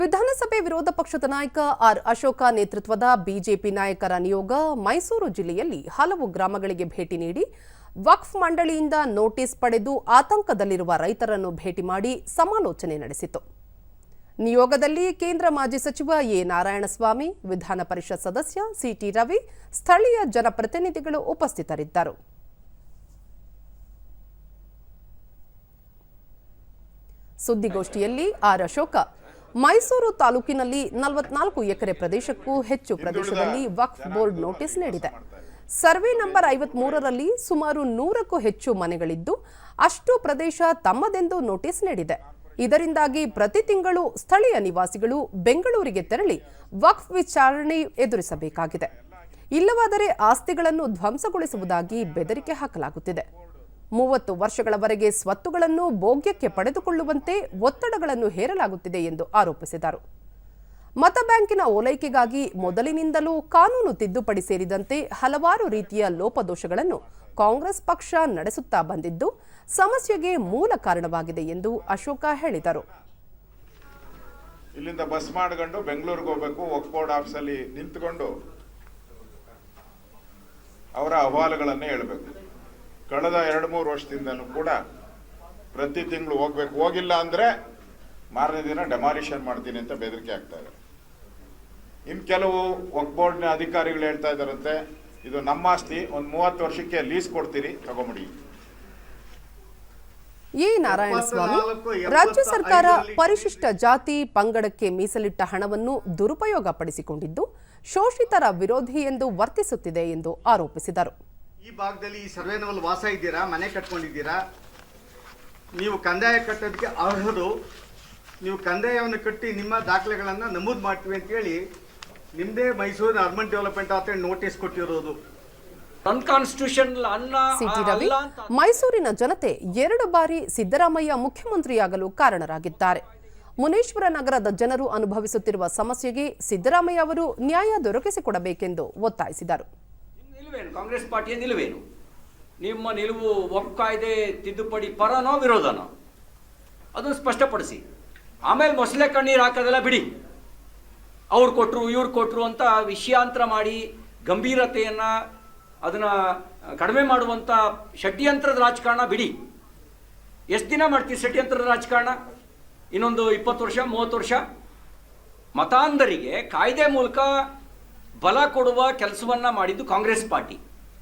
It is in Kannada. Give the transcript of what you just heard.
ವಿಧಾನಸಭೆ ವಿರೋಧ ಪಕ್ಷದ ನಾಯಕ ಆರ್ ಅಶೋಕ ನೇತೃತ್ವದ ಬಿಜೆಪಿ ನಾಯಕರ ನಿಯೋಗ ಮೈಸೂರು ಜಿಲ್ಲೆಯಲ್ಲಿ ಹಲವು ಗ್ರಾಮಗಳಿಗೆ ಭೇಟಿ ನೀಡಿ ವಕ್ಫ್ ಮಂಡಳಿಯಿಂದ ನೋಟಿಸ್ ಪಡೆದು ಆತಂಕದಲ್ಲಿರುವ ರೈತರನ್ನು ಭೇಟಿ ಮಾಡಿ ಸಮಾಲೋಚನೆ ನಡೆಸಿತು. ನಿಯೋಗದಲ್ಲಿ ಕೇಂದ್ರ ಮಾಜಿ ಸಚಿವ ಎ ನಾರಾಯಣಸ್ವಾಮಿ, ವಿಧಾನ ಪರಿಷತ್ ಸದಸ್ಯ ಸಿಟಿ ರವಿ, ಸ್ಥಳೀಯ ಜನಪ್ರತಿನಿಧಿಗಳು ಉಪಸ್ಥಿತರಿದ್ದರು. ಸುದ್ದಿಗೋಷ್ಠಿಯಲ್ಲಿ ಆರ್ ಅಶೋಕ ಮೈಸೂರು ತಾಲೂಕಿನಲ್ಲಿ ನಲವತ್ನಾಲ್ಕು ಎಕರೆ ಪ್ರದೇಶಕ್ಕೂ ಹೆಚ್ಚು ಪ್ರದೇಶದಲ್ಲಿ ವಕ್ಫ್ ಬೋರ್ಡ್ ನೋಟಿಸ್ ನೀಡಿದೆ. ಸರ್ವೆ ನಂಬರ್ ಐವತ್ಮೂರರಲ್ಲಿ ಸುಮಾರು ನೂರಕ್ಕೂ ಹೆಚ್ಚು ಮನೆಗಳಿದ್ದು, ಅಷ್ಟು ಪ್ರದೇಶ ತಮ್ಮದೆಂದು ನೋಟಿಸ್ ನೀಡಿದೆ. ಇದರಿಂದಾಗಿ ಪ್ರತಿ ತಿಂಗಳು ಸ್ಥಳೀಯ ನಿವಾಸಿಗಳು ಬೆಂಗಳೂರಿಗೆ ತೆರಳಿ ವಕ್ಫ್ ವಿಚಾರಣೆ ಎದುರಿಸಬೇಕಾಗಿದೆ. ಇಲ್ಲವಾದರೆ ಆಸ್ತಿಗಳನ್ನು ಧ್ವಂಸಗೊಳಿಸುವುದಾಗಿ ಬೆದರಿಕೆ ಹಾಕಲಾಗುತ್ತಿದೆ. ಮೂವತ್ತು ವರ್ಷಗಳವರೆಗೆ ಸ್ವತ್ತುಗಳನ್ನು ಭೋಗ್ಯಕ್ಕೆ ಪಡೆದುಕೊಳ್ಳುವಂತೆ ಒತ್ತಡಗಳನ್ನು ಹೇರಲಾಗುತ್ತಿದೆ ಎಂದು ಆರೋಪಿಸಿದರು. ಮತ ಬ್ಯಾಂಕಿನ ಓಲೈಕೆಗಾಗಿ ಮೊದಲಿನಿಂದಲೂ ಕಾನೂನು ತಿದ್ದುಪಡಿ ಸೇರಿದಂತೆ ಹಲವಾರು ರೀತಿಯ ಲೋಪದೋಷಗಳನ್ನು ಕಾಂಗ್ರೆಸ್ ಪಕ್ಷ ನಡೆಸುತ್ತಾ ಬಂದಿದ್ದು, ಸಮಸ್ಯೆಗೆ ಮೂಲ ಕಾರಣವಾಗಿದೆ ಎಂದು ಅಶೋಕ ಹೇಳಿದರು. ಇಲ್ಲಿಂದ ಬಸ್ ಮಾಡ್ಕೊಂಡು ಬೆಂಗಳೂರಿಗೆ ಹೋಗಬೇಕು ವರ್ಕ್ ಬೋರ್ಡ್ ಆಫೀಸಲ್ಲಿ ನಿಂತ್ಕೊಂಡು ಅವರ ಅಹವಾಲುಗಳನ್ನು ಹೇಳ್ಬೇಕು. ಕಳೆದ ಎರಡು ಮೂರು ವರ್ಷದಿಂದನೂ ಕೂಡ ಪ್ರತಿ ತಿಂಗಳು ಹೋಗ್ಬೇಕು. ಹೋಗಿಲ್ಲ ಅಂದ್ರೆ ಮಾರನೇ ದಿನ ಡೆಮಾಲಿಷನ್ ಮಾಡ್ತೀನಿ ಅಂತ ಬೆದರಿಕೆ ಆಗ್ತಾ ಇದೆ ಇನ್ನು ಕೆಲವು ವಕ್ ಬೋರ್ಡ್ನ ಅಧಿಕಾರಿಗಳು ಹೇಳ್ತಾ ಇದ್ದಾರಂತೆ ಇದು ನಮ್ಮ ಆಸ್ತಿ ಒಂದು ಮೂವತ್ತು ವರ್ಷಕ್ಕೆ ಲೀಸ್ ಕೊಡ್ತೀರಿ ತಗೊಂಬಿಡಿ. ಎ ನಾರಾಯಣಸ್ವಾಮಿ ರಾಜ್ಯ ಸರ್ಕಾರ ಪರಿಶಿಷ್ಟ ಜಾತಿ ಪಂಗಡಕ್ಕೆ ಮೀಸಲಿಟ್ಟ ಹಣವನ್ನು ದುರುಪಯೋಗ ಪಡಿಸಿಕೊಂಡಿದ್ದು ಶೋಷಿತರ ವಿರೋಧಿ ಎಂದು ವರ್ತಿಸುತ್ತಿದೆ ಎಂದು ಆರೋಪಿಸಿದರು. ಈ ಭಾಗದಲ್ಲಿ ಈ ಸರ್ವೇನಲ್ಲಿ ವಾಸ ಇದ್ದೀರಾ? ಮನೆ ಕಟ್ಕೊಂಡಿದ್ದೀರಾ? ನೀವು ಕಂದಾಯ ಕಟ್ಟೋದಕ್ಕೆ ಅರ್ಹರು. ನೀವು ಕಂದಾಯವನ್ನು ಕಟ್ಟಿ ನಿಮ್ಮ ದಾಖಲೆಗಳನ್ನು ನಮೂದು ಮಾಡ್ತೀವಿ ಅಂತೇಳಿ ನಿಮ್ಮದೇ ಮೈಸೂರಿನ ಅರ್ಬನ್ ಡೆವಲಪ್ಮೆಂಟ್ ಆತ ನೋಟಿಸ್ ಕೊಟ್ಟಿರೋದು. ಸಿಟಿ ರವಿ ಮೈಸೂರಿನ ಜನತೆ ಎರಡು ಬಾರಿ ಸಿದ್ದರಾಮಯ್ಯ ಮುಖ್ಯಮಂತ್ರಿಯಾಗಲು ಕಾರಣರಾಗಿದ್ದಾರೆ. ಮುನೇಶ್ವರ ನಗರದ ಜನರು ಅನುಭವಿಸುತ್ತಿರುವ ಸಮಸ್ಯೆಗೆ ಸಿದ್ದರಾಮಯ್ಯ ಅವರು ನ್ಯಾಯ ದೊರಕಿಸಿಕೊಡಬೇಕೆಂದು ಒತ್ತಾಯಿಸಿದರು. ಕಾಂಗ್ರೆಸ್ ಪಾರ್ಟಿಯ ನಿಲುವೇನು? ನಿಮ್ಮ ನಿಲುವು ಒಕ್ ಕಾಯ್ದೆ ತಿದ್ದುಪಡಿ ಪರನೋ ವಿರೋಧನೋ? ಅದನ್ನು ಸ್ಪಷ್ಟಪಡಿಸಿ. ಆಮೇಲೆ ಮೊಸಳೆ ಕಣ್ಣೀರು ಹಾಕೋದೆಲ್ಲ ಬಿಡಿ. ಅವ್ರು ಕೊಟ್ಟರು ಇವ್ರು ಕೊಟ್ಟರು ಅಂತ ವಿಷಯಾಂತರ ಮಾಡಿ ಗಂಭೀರತೆಯನ್ನು ಅದನ್ನು ಕಡಿಮೆ ಮಾಡುವಂಥ ಷಡ್ಯಂತ್ರದ ರಾಜಕಾರಣ ಬಿಡಿ. ಎಷ್ಟು ದಿನ ಮಾಡ್ತೀವಿ ಷಡ್ಯಂತ್ರದ ರಾಜಕಾರಣ? ಇನ್ನೊಂದು ಇಪ್ಪತ್ತು ವರ್ಷ, ಮೂವತ್ತು ವರ್ಷ? ಮತಾಂಧರಿಗೆ ಕಾಯ್ದೆ ಮೂಲಕ ಬಲ ಕೊಡುವ ಕೆಲಸವನ್ನ ಮಾಡಿದ್ದು ಕಾಂಗ್ರೆಸ್ ಪಾರ್ಟಿ.